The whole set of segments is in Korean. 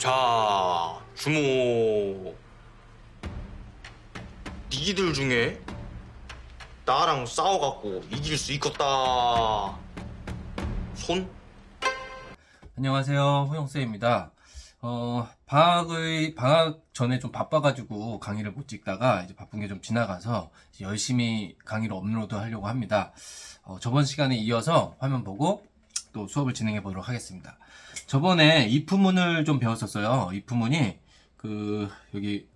자, 주모. 니들 중에 나랑 싸워갖고 이길 수 있겠다. 손? 안녕하세요. 호영쌤입니다. 어, 방학의, 방학 전에 좀 바빠가지고 강의를 못 찍다가 이제 바쁜 게 좀 지나가서 열심히 강의를 업로드 하려고 합니다. 어, 저번 시간에 이어서 화면 보고 또 수업을 진행해 보도록 하겠습니다. 저번에 if문을 좀 배웠었어요. if문이 그, 여기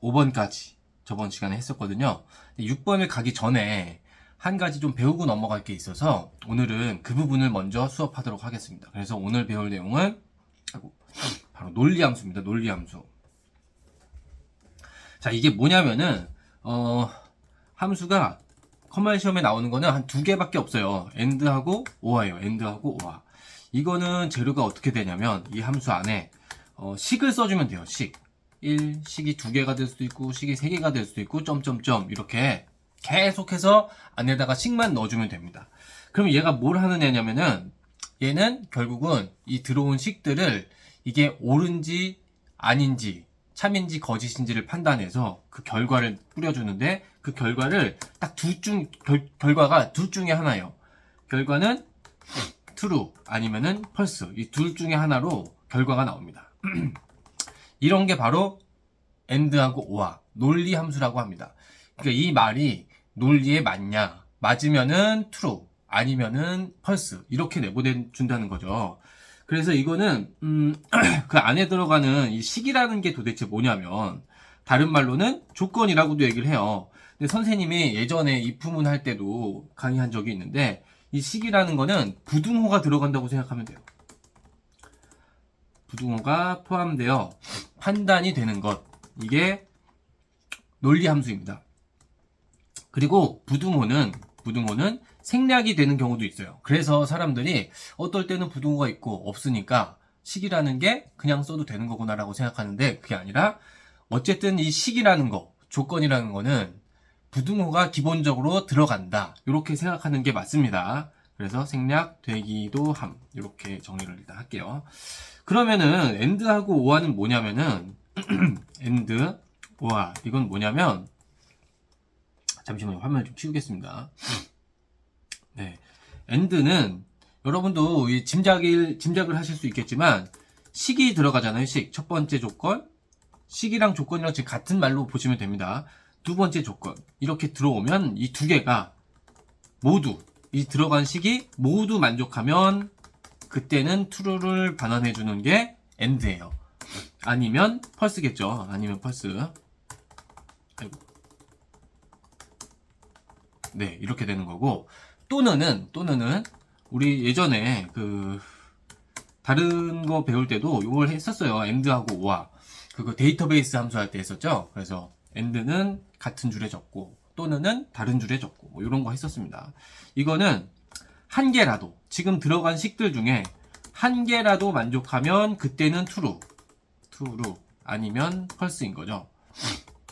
5번까지 저번 시간에 했었거든요. 6번을 가기 전에 한 가지 좀 배우고 넘어갈 게 있어서 오늘은 그 부분을 먼저 수업하도록 하겠습니다. 그래서 오늘 배울 내용은 바로 논리함수입니다. 논리함수. 자, 이게 뭐냐면은 어, 함수가 컴마일 시험에 나오는 거는 한 두 개밖에 없어요. end하고 or예요. end하고 or. 이거는 재료가 어떻게 되냐면 이 함수 안에 어, 식을 써주면 돼요. 식. 1, 식이 두 개가 될 수도 있고 식이 세 개가 될 수도 있고 점점점 이렇게 계속해서 안에다가 식만 넣어주면 됩니다. 그럼 얘가 뭘 하는 애냐면은 얘는 결국은 이 들어온 식들을 이게 옳은지 아닌지 참인지 거짓인지를 판단해서 그 결과를 뿌려주는데 그 결과를 딱둘중 결과가 둘 중에 하나예요. 결과는 true 아니면은 false 이 둘 중에 하나로 결과가 나옵니다. 이런 게 바로 and하고 or 논리 함수라고 합니다. 그러니까 이 말이 논리에 맞냐 맞으면은 true 아니면은 false 이렇게 내보내 준다는 거죠. 그래서 이거는 음, 그 안에 들어가는 이 식이라는 게 도대체 뭐냐면 다른 말로는 조건이라고도 얘기를 해요. 근데 선생님이 예전에 입후문 할 때도 강의한 적이 있는데 이 식이라는 거는 부등호가 들어간다고 생각하면 돼요. 부등호가 포함되어 판단이 되는 것 이게 논리 함수입니다. 그리고 부등호는 부등호는 생략이 되는 경우도 있어요. 그래서 사람들이 어떨 때는 부등호가 있고 없으니까 식이라는 게 그냥 써도 되는 거구나라고 생각하는데 그게 아니라 어쨌든 이 식이라는 거 조건이라는 거는 부등호가 기본적으로 들어간다 이렇게 생각하는 게 맞습니다. 그래서 생략되기도 함 이렇게 정리를 일단 할게요. 그러면은 end하고 or는 뭐냐면은 end or 이건 뭐냐면 잠시만요 화면 좀 키우겠습니다. 네, end는 여러분도 이 짐작을 짐작을 하실 수 있겠지만 식이 들어가잖아요. 식 첫 번째 조건 식이랑 조건이랑 지금 같은 말로 보시면 됩니다. 두 번째 조건 이렇게 들어오면 이 두 개가 모두 이 들어간 식이 모두 만족하면 그때는 true를 반환해 주는 게 end예요. 아니면 false겠죠. 아니면 false. 아이고. 네, 이렇게 되는 거고 또는은 또는은 우리 예전에 그 다른 거 배울 때도 이걸 했었어요. end하고 or. 그거 데이터베이스 함수 할 때 했었죠. 그래서 end는 같은 줄에 적고 또는은 다른 줄에 적고 뭐 이런 거 했었습니다. 이거는 한 개라도 지금 들어간 식들 중에 한 개라도 만족하면 그때는 true, true 아니면 false인 거죠.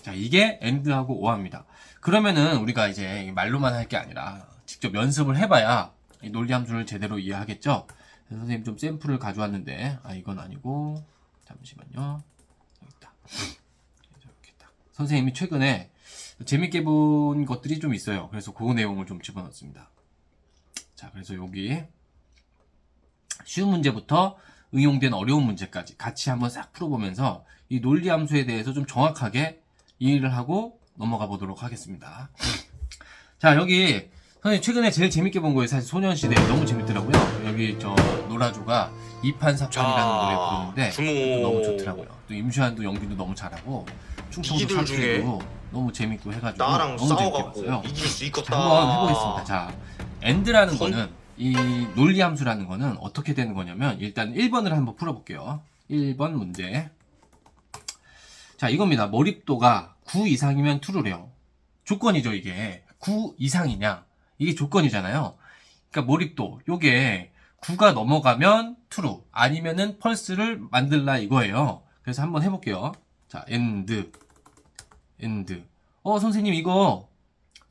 자 이게 end하고 or입니다. 그러면은 우리가 이제 말로만 할 게 아니라 직접 연습을 해봐야 이 논리 함수를 제대로 이해하겠죠. 선생님 좀 샘플을 가져왔는데 아 이건 아니고 잠시만요. 여기 있다. 이렇게 딱. 선생님이 최근에 재밌게 본 것들이 좀 있어요. 그래서 그 내용을 좀 집어넣었습니다. 자, 그래서 여기 쉬운 문제부터 응용된 어려운 문제까지 같이 한번 싹 풀어보면서 이 논리 함수에 대해서 좀 정확하게 이해를 하고 넘어가 보도록 하겠습니다. 자, 여기 선생님 최근에 제일 재밌게 본 거예요. 사실 소년시대 너무 재밌더라고요. 여기 저 노라조가 이판사판이라는 노래 부르는데 주모. 너무 좋더라고요. 또 임시완도 연기도 너무 잘하고 충청도 니들 사투리도 너무 재밌고 해가지고 나랑 너무 재밌게 싸워갖고 봤어요. 이길 수 있겠다. 자, 한번 해보겠습니다. 자, end라는 손? 거는 이 논리 함수라는 거는 어떻게 되는 거냐면 일단 1번을 한번 풀어볼게요. 1번 문제. 자, 이겁니다. 몰입도가 9 이상이면 true래요. 조건이죠, 이게. 9 이상이냐? 이게 조건이잖아요. 그러니까 몰입도 요게 9가 넘어가면 true 아니면은 false를 만들라 이거예요. 그래서 한번 해볼게요. 자, end, end. 어, 선생님 이거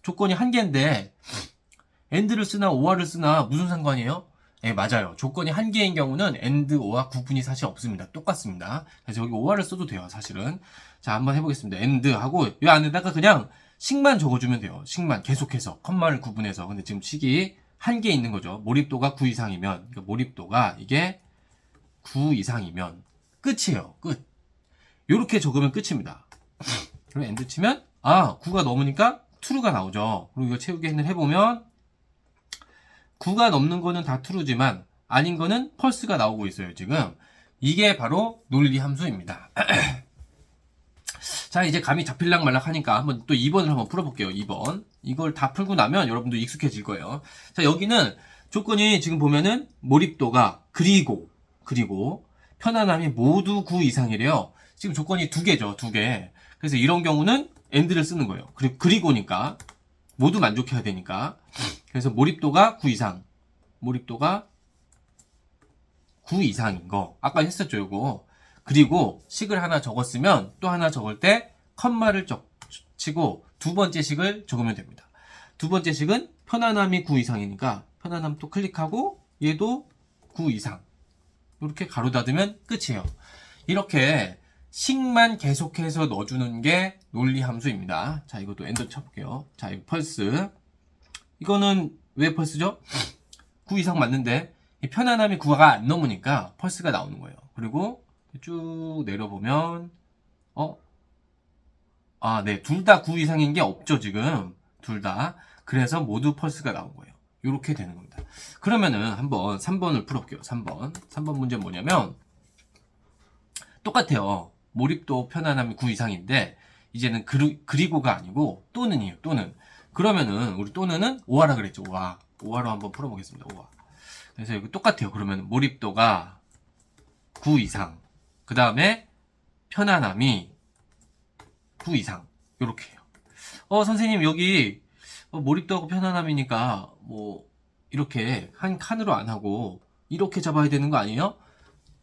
조건이 한 개인데 end를 쓰나 or를 쓰나 무슨 상관이에요? 네, 맞아요. 조건이 한 개인 경우는 and, or와 구분이 사실 없습니다. 똑같습니다. 그래서 여기 or를 써도 돼요, 사실은. 자, 한번 해보겠습니다. and 하고, 이 안에다가 그냥 식만 적어주면 돼요. 식만. 계속해서. 컴마를 구분해서. 근데 지금 식이 한 개 있는 거죠. 몰입도가 9 이상이면, 그러니까 몰입도가 이게 9 이상이면 끝이에요. 끝. 요렇게 적으면 끝입니다. 그럼 엔드 치면 아 9가 넘으니까 true가 나오죠. 그리고 이거 채우기 했는 해보면 9가 넘는 거는 다 true지만 아닌 거는 펄스가 나오고 있어요. 지금 이게 바로 논리 함수입니다. 자 이제 감이 잡힐락 말락 하니까 한번 또 2번을 한번 풀어볼게요. 2번 이걸 다 풀고 나면 여러분도 익숙해질 거예요. 자 여기는 조건이 지금 보면은 몰입도가 그리고 그리고 편안함이 모두 9 이상이래요. 지금 조건이 두 개죠, 두 개. 그래서 이런 경우는 end를 쓰는 거예요. 그리고 그리고니까 모두 만족해야 되니까. 그래서 몰입도가 9 이상, 몰입도가 9 이상인 거. 아까 했었죠, 이거. 그리고 식을 하나 적었으면 또 하나 적을 때 컴마를 적, 치고 두 번째 식을 적으면 됩니다. 두 번째 식은 편안함이 9 이상이니까 편안함 또 클릭하고 얘도 9 이상. 이렇게 가로 닫으면 끝이에요. 이렇게 식만 계속해서 넣어주는 게 논리 함수입니다. 자, 이것도 엔터 쳐볼게요. 자, 이거 펄스. 이거는 왜 펄스죠? 9 이상 맞는데 이 편안함이 9가 안 넘으니까 펄스가 나오는 거예요. 그리고 쭉 내려보면 어? 아, 네. 둘 다 9 이상인 게 없죠, 지금. 둘 다. 그래서 모두 펄스가 나온 거예요. 이렇게 되는 겁니다. 그러면은 한번 3번을 풀어볼게요. 3번. 3번 문제 는 뭐냐면 똑같아요. 몰입도 편안함이 9 이상인데 이제는 그리, 그리고가 아니고 또는이에요. 또는. 그러면은 우리 또는은 오하라 그랬죠. 오하. 오하로 한번 풀어보겠습니다. 오하. 그래서 이거 똑같아요. 그러면 몰입도가 9 이상. 그 다음에 편안함이 9 이상. 요렇게 해요. 어, 선생님 여기 어, 몰입도 하고 편안함이니까 뭐 이렇게 한 칸으로 안 하고 이렇게 잡아야 되는 거 아니에요?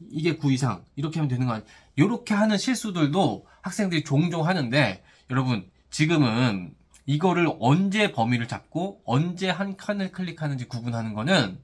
이게 9 이상 이렇게 하면 되는 거 아니에요? 이렇게 하는 실수들도 학생들이 종종 하는데 여러분 지금은 이거를 언제 범위를 잡고 언제 한 칸을 클릭하는지 구분하는 거는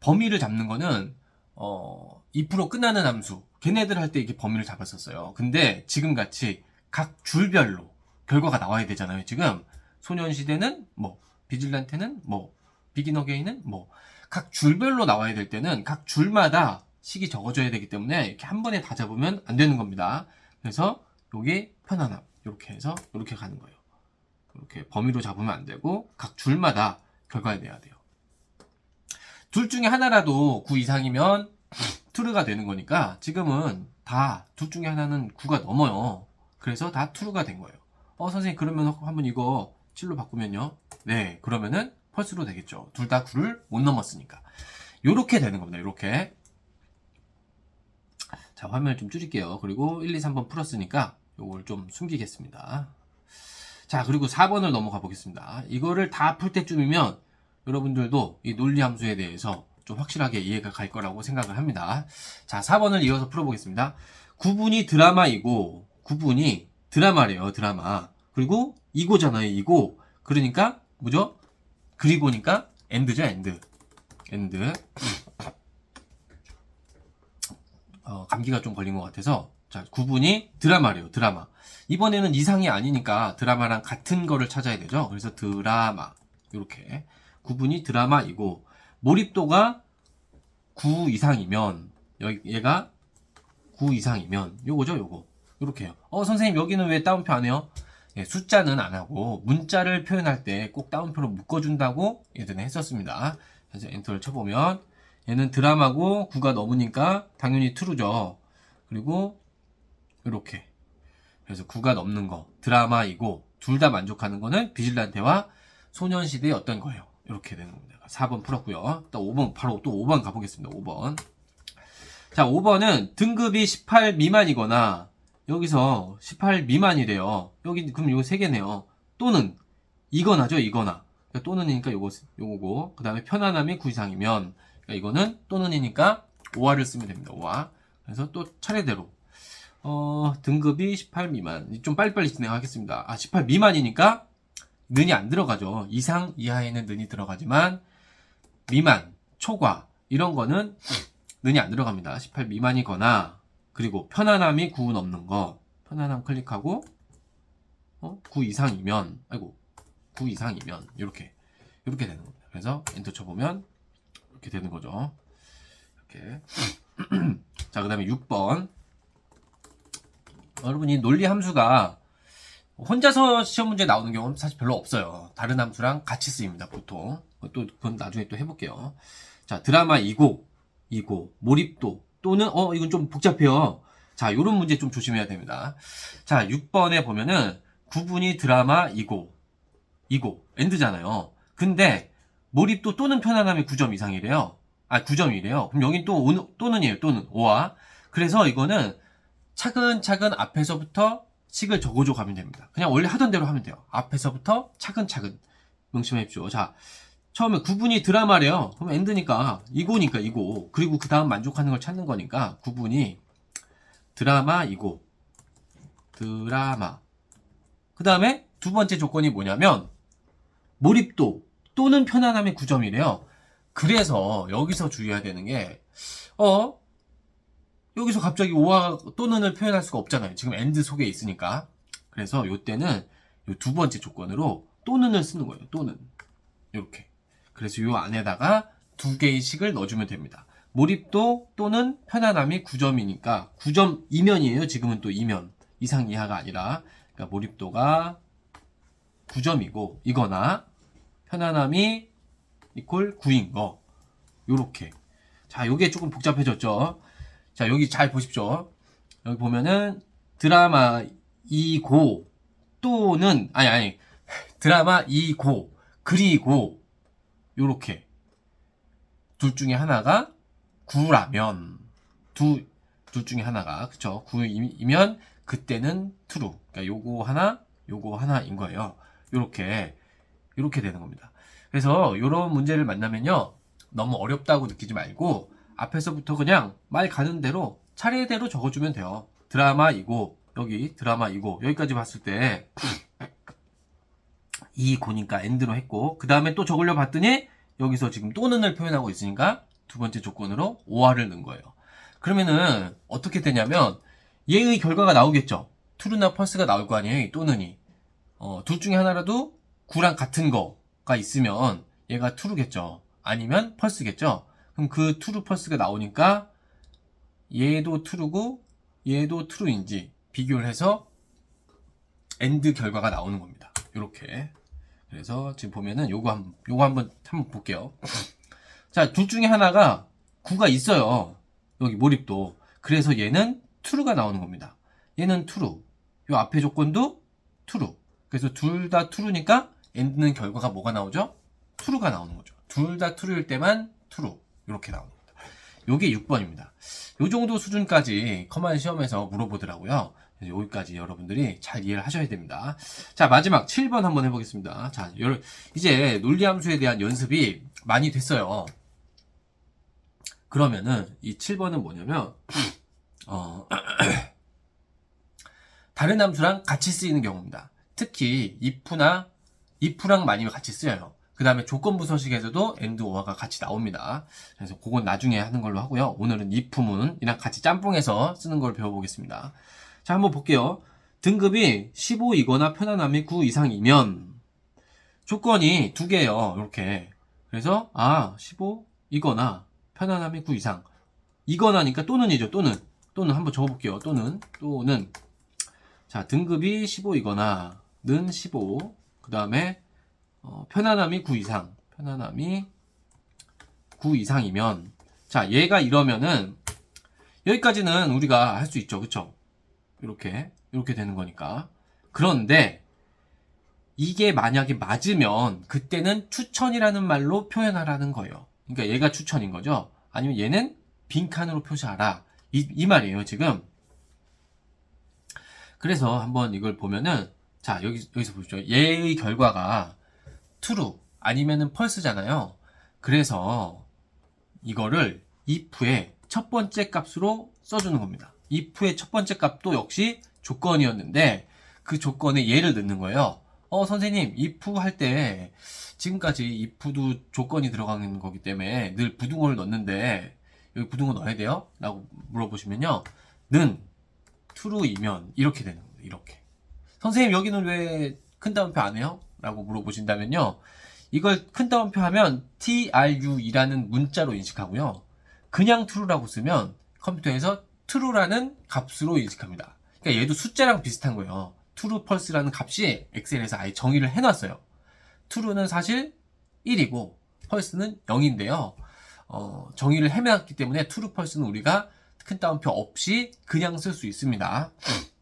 범위를 잡는 거는 어, 2% 끝나는 함수 걔네들 할 때 이렇게 범위를 잡았었어요. 근데 지금 같이 각 줄별로 결과가 나와야 되잖아요. 지금 소년시대는 뭐 비질란테는 뭐 비긴 어게인은 뭐 각 줄별로 나와야 될 때는 각 줄마다 식이 적어져야 되기 때문에 이렇게 한 번에 다 잡으면 안 되는 겁니다. 그래서 여기 편안함 이렇게 해서 이렇게 가는 거예요. 이렇게 범위로 잡으면 안 되고 각 줄마다 결과가 내야 돼요. 둘 중에 하나라도 9 이상이면 투르가 되는 거니까 지금은 다 둘 중에 하나는 9가 넘어요. 그래서 다 투르가 된 거예요. 어 선생님 그러면 한번 이거 7로 바꾸면요. 네 그러면은 펄스로 되겠죠. 둘 다 9를 못 넘었으니까. 요렇게 되는 겁니다. 요렇게. 자 화면을 좀 줄일게요. 그리고 1, 2, 3번 풀었으니까 요걸 좀 숨기겠습니다. 자 그리고 4번을 넘어가 보겠습니다. 이거를 다 풀 때쯤이면 여러분들도 이 논리 함수에 대해서 좀 확실하게 이해가 갈 거라고 생각을 합니다. 자 4번을 이어서 풀어보겠습니다. 구분이 드라마이고 구분이 드라마래요 드라마. 그리고 이고잖아요 이고. 그러니까 뭐죠? 그리고니까 엔드죠 엔드 엔드 어, 감기가 좀 걸린 것 같아서. 자 구분이 드라마래요 드라마. 이번에는 이상이 아니니까 드라마랑 같은 거를 찾아야 되죠. 그래서 드라마. 이렇게 구분이 드라마이고 몰입도가 9 이상이면 여기 얘가 9 이상이면 요거죠 요거. 요렇게 해요. 어 선생님 여기는 왜 따옴표 안 해요? 예, 숫자는 안 하고 문자를 표현할 때 꼭 따옴표로 묶어준다고 예전에 했었습니다. 그래서 엔터를 쳐보면 얘는 드라마고 9가 넘으니까 당연히 true죠. 그리고 이렇게. 그래서 9가 넘는 거 드라마이고 둘 다 만족하는 거는 비질란테와 소년시대의 어떤 거예요 이렇게 되는 겁니다. 4번 풀었고요. 또 5번 바로 또 5번 가보겠습니다. 5번. 자 5번은 등급이 18 미만이거나 여기서 18 미만이래요. 여기 그럼 이거 3개네요. 또는 이거나죠 이거나. 그러니까 또는이니까 요거 요거고 그 다음에 편안함이 9 이상이면 그러니까 이거는 또는이니까 5화를 쓰면 됩니다. 5화. 그래서 또 차례대로. 어 등급이 18 미만. 좀 빨리빨리 진행하겠습니다. 아 18 미만이니까 는이 안 들어가죠 이상 이하에는 는이 들어가지만 미만 초과 이런 거는 는이 안 들어갑니다. 18 미만이거나 그리고 편안함이 9 넘는 거 편안함 클릭하고 어? 9 이상이면 아이고 9 이상이면 이렇게 이렇게 되는 겁니다. 그래서 엔터 쳐보면 이렇게 되는 거죠. 이렇게 자 그 다음에 6번 여러분 이 논리 함수가 혼자서 시험 문제 나오는 경우는 사실 별로 없어요. 다른 함수랑 같이 쓰입니다, 보통. 또, 그건 나중에 또 해볼게요. 자, 드라마 이고, 이고, 몰입도, 또는, 어, 이건 좀 복잡해요. 자, 요런 문제 좀 조심해야 됩니다. 자, 6번에 보면은, 구분이 드라마 이고, 이고, 엔드잖아요. 근데, 몰입도 또는 편안함이 9점 이상이래요. 아, 9점이래요. 그럼 여긴 또, 오, 또는이에요, 또는. 5와. 그래서 이거는, 차근차근 앞에서부터 식을 적어줘 가면 됩니다. 그냥 원래 하던 대로 하면 돼요. 앞에서부터 차근차근 명심하십시오. 자, 처음에 구분이 드라마래요. 그럼 엔드니까 이고니까 이고. 그리고 그 다음 만족하는 걸 찾는 거니까 구분이 드라마 이고. 드라마. 그 다음에 두 번째 조건이 뭐냐면 몰입도 또는 편안함의 9점이래요. 그래서 여기서 주의해야 되는 게 어? 여기서 갑자기 오와 또는을 표현할 수가 없잖아요. 지금 엔드 속에 있으니까. 그래서 요때는 요 두 번째 조건으로 또는을 쓰는 거예요. 또는. 이렇게. 그래서 요 안에다가 두 개의 식을 넣어주면 됩니다. 몰입도 또는 편안함이 9점이니까 9점 이면이에요. 지금은 또 이면. 이상 이하가 아니라. 그러니까 몰입도가 9점이고 이거나 편안함이 이퀄 9인 거. 요렇게. 자, 요게 조금 복잡해졌죠. 자, 여기 잘 보십시오. 여기 보면은 드라마 이고 또는 아니 아니 드라마 이고 그리고 요렇게. 둘 중에 하나가 9라면. 두 둘 중에 하나가 그쵸? 9이면 그때는 true. 그러니까 요거 하나 요거 하나인 거예요. 요렇게. 요렇게 되는 겁니다. 그래서 요런 문제를 만나면요 너무 어렵다고 느끼지 말고 앞에서부터 그냥 말 가는 대로 차례대로 적어주면 돼요. 드라마이고 여기 드라마이고 여기까지 봤을 때 이 고니까 엔드로 했고 그 다음에 또 적으려 봤더니 여기서 지금 또 는을 표현하고 있으니까 두 번째 조건으로 오화를 넣은 거예요. 그러면은 어떻게 되냐면 얘의 결과가 나오겠죠. 트루나 펄스가 나올 거 아니에요. 이 또는이 어, 둘 중에 하나라도 9랑 같은 거가 있으면 얘가 트루겠죠. 아니면 펄스겠죠. 그럼 그 트루 펄스가 나오니까 얘도 트루고 얘도 트루인지 비교를 해서 엔드 결과가 나오는 겁니다. 이렇게. 그래서 지금 보면은 요거 한 요거 한번 한번 볼게요. 자, 둘 중에 하나가 9가 있어요. 여기 몰입도. 그래서 얘는 true가 나오는 겁니다. 얘는 true. 요 앞에 조건도 true. 그래서 둘 다 true니까 end는 결과가 뭐가 나오죠? true가 나오는 거죠. 둘 다 true일 때만 true. 이렇게 나옵니다. 요게 6번입니다. 요 정도 수준까지 커만 시험에서 물어보더라고요. 여기까지 여러분들이 잘 이해를 하셔야 됩니다. 자, 마지막 7번 한번 해보겠습니다. 자, 여- 이제 논리함수에 대한 연습이 많이 됐어요. 그러면은 이 7번은 뭐냐면, 어, 다른 함수랑 같이 쓰이는 경우입니다. 특히 if나 if랑 많이 같이 쓰여요. 그 다음에 조건부 서식에서도 and or가 같이 나옵니다. 그래서 그건 나중에 하는 걸로 하고요. 오늘은 if문이랑 같이 짬뽕해서 쓰는 걸 배워보겠습니다. 자, 한번 볼게요. 등급이 15이거나 편안함이 9 이상이면 조건이 두 개예요. 이렇게. 그래서 아, 15이거나 편안함이 9 이상. 이거나니까 또는이죠. 또는. 또는 한번 적어 볼게요. 또는 또는 자, 등급이 15이거나 는 15. 그 다음에 어, 편안함이 9 이상. 편안함이 9 이상이면 자, 얘가 이러면은 여기까지는 우리가 할 수 있죠. 그쵸? 이렇게 이렇게 되는 거니까. 그런데 이게 만약에 맞으면 그때는 추천이라는 말로 표현하라는 거예요. 그러니까 얘가 추천인 거죠. 아니면 얘는 빈칸으로 표시하라. 이, 이 말이에요, 지금. 그래서 한번 이걸 보면은 자, 여기 여기서 보시죠. 얘의 결과가 true 아니면은 false잖아요. 그래서 이거를 if의 첫 번째 값으로 써주는 겁니다. if의 첫 번째 값도 역시 조건이었는데 그 조건에 얘를 넣는 거예요. 어, 선생님, if 할 때, 지금까지 if도 조건이 들어가는 거기 때문에 늘 부등호를 넣는데, 여기 부등호 넣어야 돼요? 라고 물어보시면요. 는, true이면, 이렇게 되는 거예요. 이렇게. 선생님, 여기는 왜큰 따옴표 안 해요? 라고 물어보신다면요. 이걸 큰 따옴표 하면 true이라는 문자로 인식하고요. 그냥 true라고 쓰면 컴퓨터에서 true라는 값으로 인식합니다. 그러니까 얘도 숫자랑 비슷한 거예요. true pulse라는 값이 엑셀에서 아예 정의를 해놨어요. true는 사실 1이고 pulse는 0인데요. 어, 정의를 해놨기 때문에 true pulse는 우리가 큰 따옴표 없이 그냥 쓸 수 있습니다.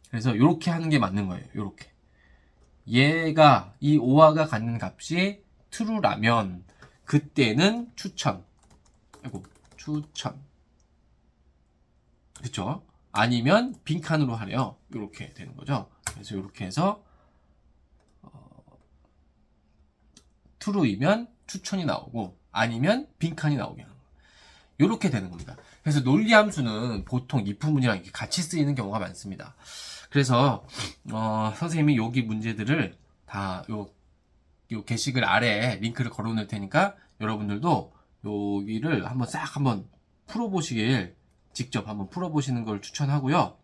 그래서 이렇게 하는 게 맞는 거예요. 이렇게. 얘가 이 오화가 갖는 값이 true라면 그때는 추천. 아이고 추천. 그쵸? 아니면 빈칸으로 하래요. 이렇게 되는 거죠. 그래서 이렇게 해서 어, true이면 추천이 나오고 아니면 빈칸이 나오게 하는 거예요. 이렇게 되는 겁니다. 그래서 논리 함수는 보통 이렇게 같이 쓰이는 경우가 많습니다. 그래서 어, 선생님이 여기 문제들을 다 요, 요 게시글 아래에 링크를 걸어 놓을 테니까 여러분들도 여기를 한번 싹 한번 풀어 보시길 직접 한번 풀어 보시는 걸 추천하고요.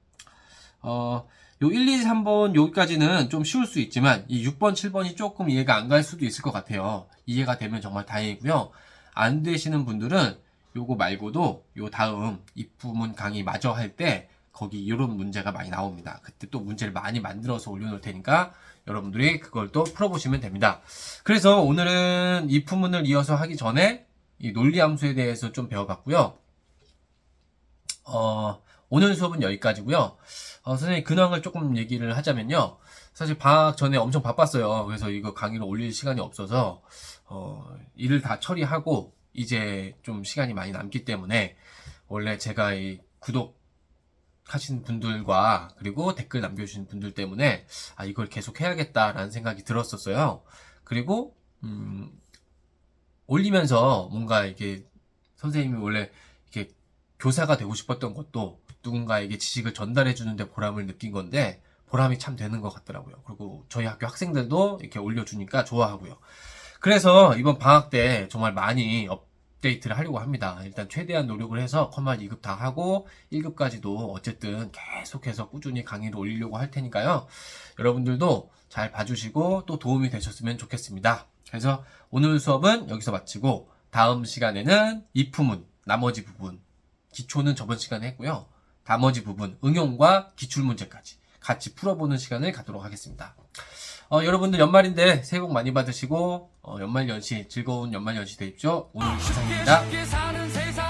어, 요 1, 2, 3번 여기까지는 좀 쉬울 수 있지만 이 6번, 7번이 조금 이해가 안 갈 수도 있을 것 같아요. 이해가 되면 정말 다행이고요. 안 되시는 분들은 요거 말고도 요 다음 입부문 강의 마저 할 때 거기 이런 문제가 많이 나옵니다. 그때 또 문제를 많이 만들어서 올려놓을 테니까 여러분들이 그걸 또 풀어보시면 됩니다. 그래서 오늘은 입부문을 이어서 하기 전에 이 논리함수에 대해서 좀 배워봤고요. 어, 오늘 수업은 여기까지고요. 어, 선생님 근황을 조금 얘기를 하자면요. 사실 방학 전에 엄청 바빴어요. 그래서 이거 강의를 올릴 시간이 없어서 어, 일을 다 처리하고 이제 좀 시간이 많이 남기 때문에 원래 제가 이 구독 하신 분들과 그리고 댓글 남겨주신 분들 때문에 아 이걸 계속 해야겠다라는 생각이 들었었어요. 그리고 음, 올리면서 뭔가 이게 선생님이 원래 이렇게 교사가 되고 싶었던 것도 누군가에게 지식을 전달해 주는데 보람을 느낀 건데 보람이 참 되는 것 같더라고요. 그리고 저희 학교 학생들도 이렇게 올려주니까 좋아하고요. 그래서 이번 방학 때 정말 많이 업데이트를 하려고 합니다. 일단 최대한 노력을 해서 컴마 2급 다 하고 1급까지도 어쨌든 계속해서 꾸준히 강의를 올리려고 할 테니까요. 여러분들도 잘 봐주시고 또 도움이 되셨으면 좋겠습니다. 그래서 오늘 수업은 여기서 마치고 다음 시간에는 이품문 나머지 부분 기초는 저번 시간에 했고요. 나머지 부분 응용과 기출 문제까지 같이 풀어보는 시간을 갖도록 하겠습니다. 어, 여러분들 연말인데 새해 복 많이 받으시고 어, 연말 연시 즐거운 연말 연시 되십시오. 오늘 이상입니다.